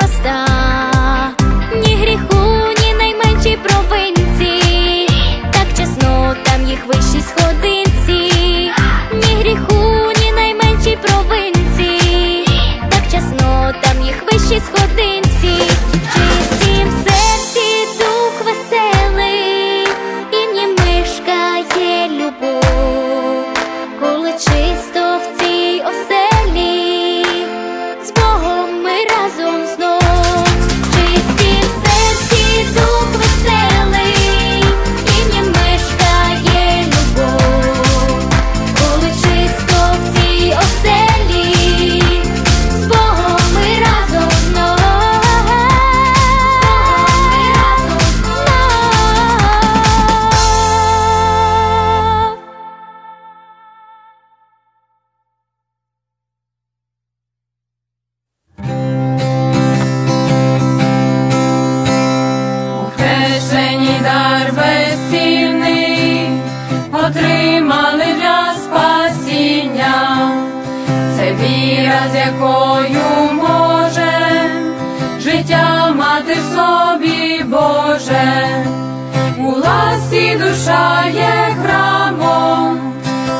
проста, ні гріху, ні найменшій провинці, так чесно там їх вищі сходинці, ні гріху, ні найменшій провинці, так чесно там їх вищі сходинці, чистім серці дух веселий, і в нім мишка є любов. Якою може життя мати в собі Боже, у ласі душа є храмом,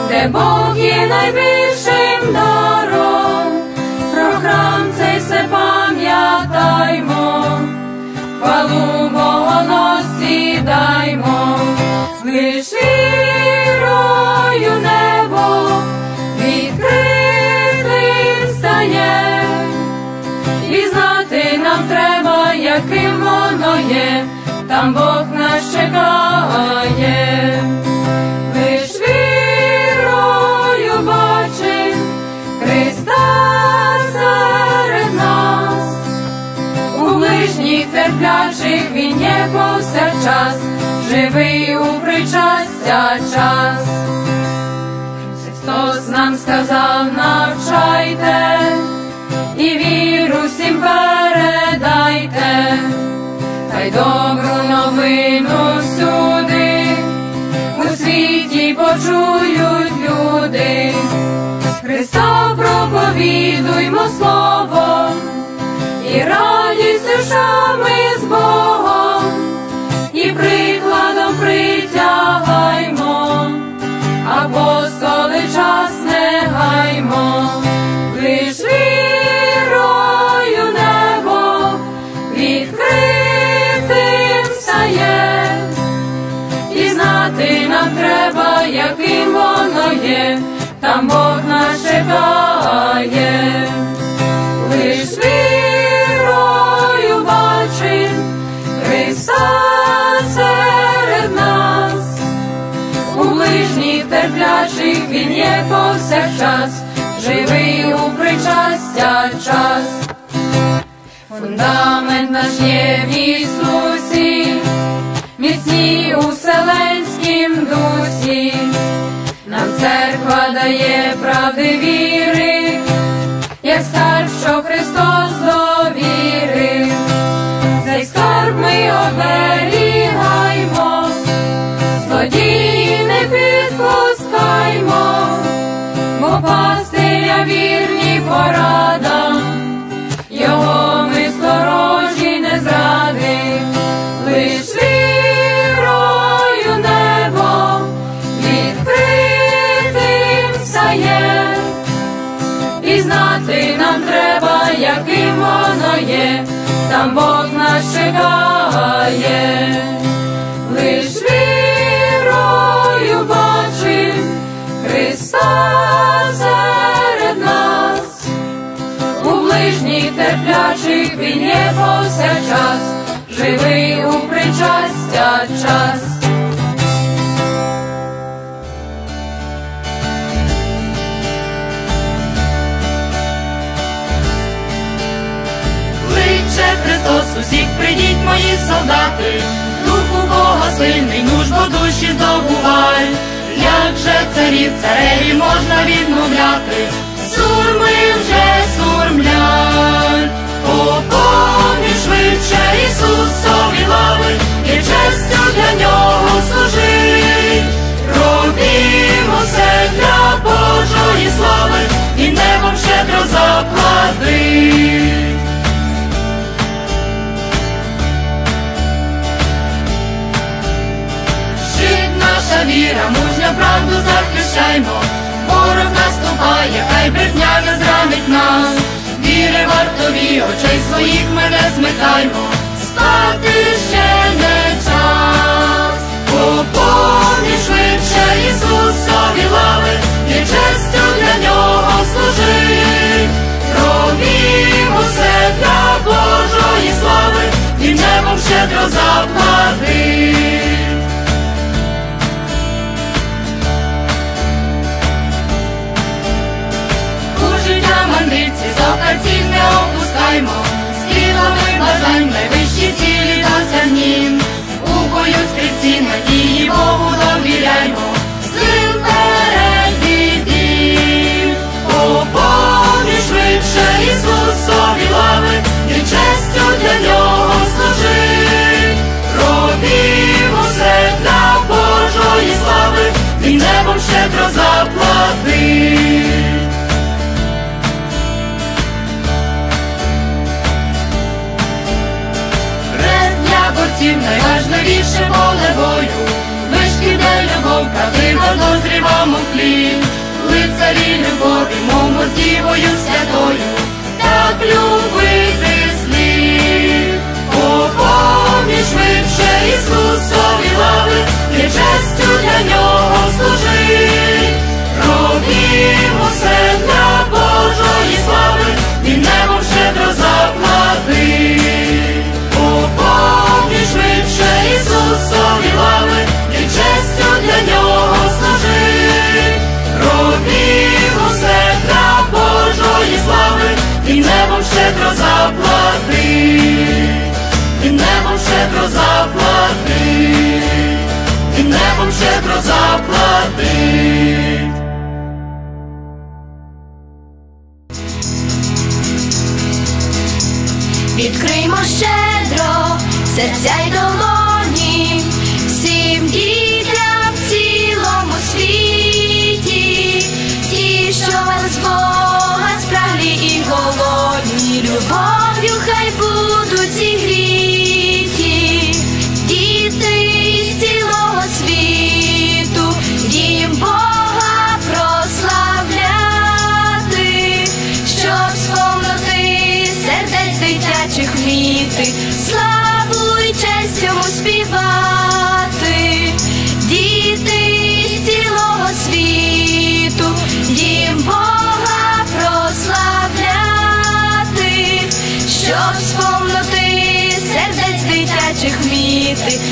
де Бог є найбільшим там Бог нас чекає. Лиш вірою бачим Христа серед нас, у ближніх терплячих він є повсякчас, живий у причастя час. Христос нам сказав, навчайте проповідуймо словом і радість душами повсякчас, живий у причастя час. Фундамент наш є в Ісусі, міцні у вселенськім дусі, нам церква дає правди віри, як скарб, що Христос довірив, цей скарб ми оберігаймо, вірні порадам, його ми сторожі не зрадив, лиш вірою небо відкритим стає. І знати нам треба, яким воно є, там Бог нас чекає, він є повсякчас, живий у причастя час. Кличе Христос, усіх прийдіть, мої солдати, дух у Бога сильний, нужбо душі здобувай, як же царів цареві можна відмовляти, сурми вже сурмлять, поповні Ісусові лави, і честю для нього служить, робімо все для Божої слави, і небом щедро заплатить. Щит наша віра, мужня правду захищаймо, ворог наступає, хай брехня не зранить нас, вартові, очей своїх ми не змикаймо, стати ще не час, поповні швидше Ісусові лави, і честю для нього служить, робімо все для Божої слави, і небом щедро заплатить. Опускаймо, стрілами бажань найвищі цілі досягнім. У бою стрільці надії Богу довіряймо, сил вперед відім. Поповні швидше Ісусові лави, і честю для нього служить. Робімо все для Божої слави, і небом щедро заплатить. житті найважливіше поле бою, Вишки де любов, калина дозрівам у хліб, лицарі любові, мому з дівою святою, так любити слів, О, поміж швидше Ісусові лави, і честю для нього служи. be. Tuesday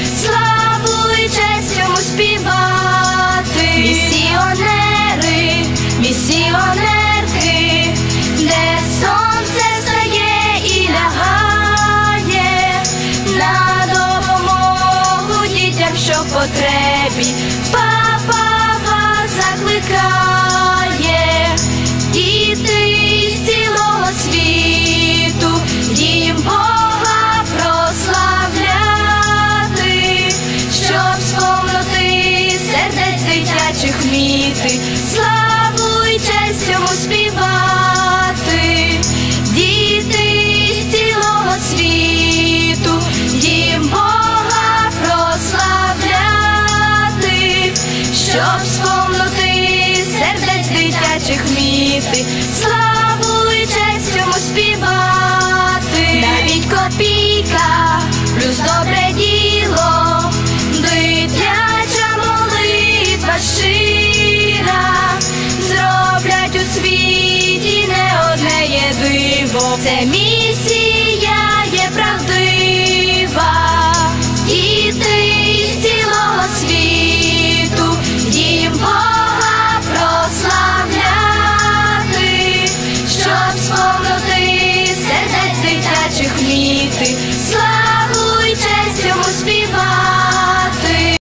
щоб сповнути сердець дитячих міти, славу і честь йому співати, навіть копійка, плюс добре діло, дитяча молитва щира, зроблять у світі не одне є диво. Це мій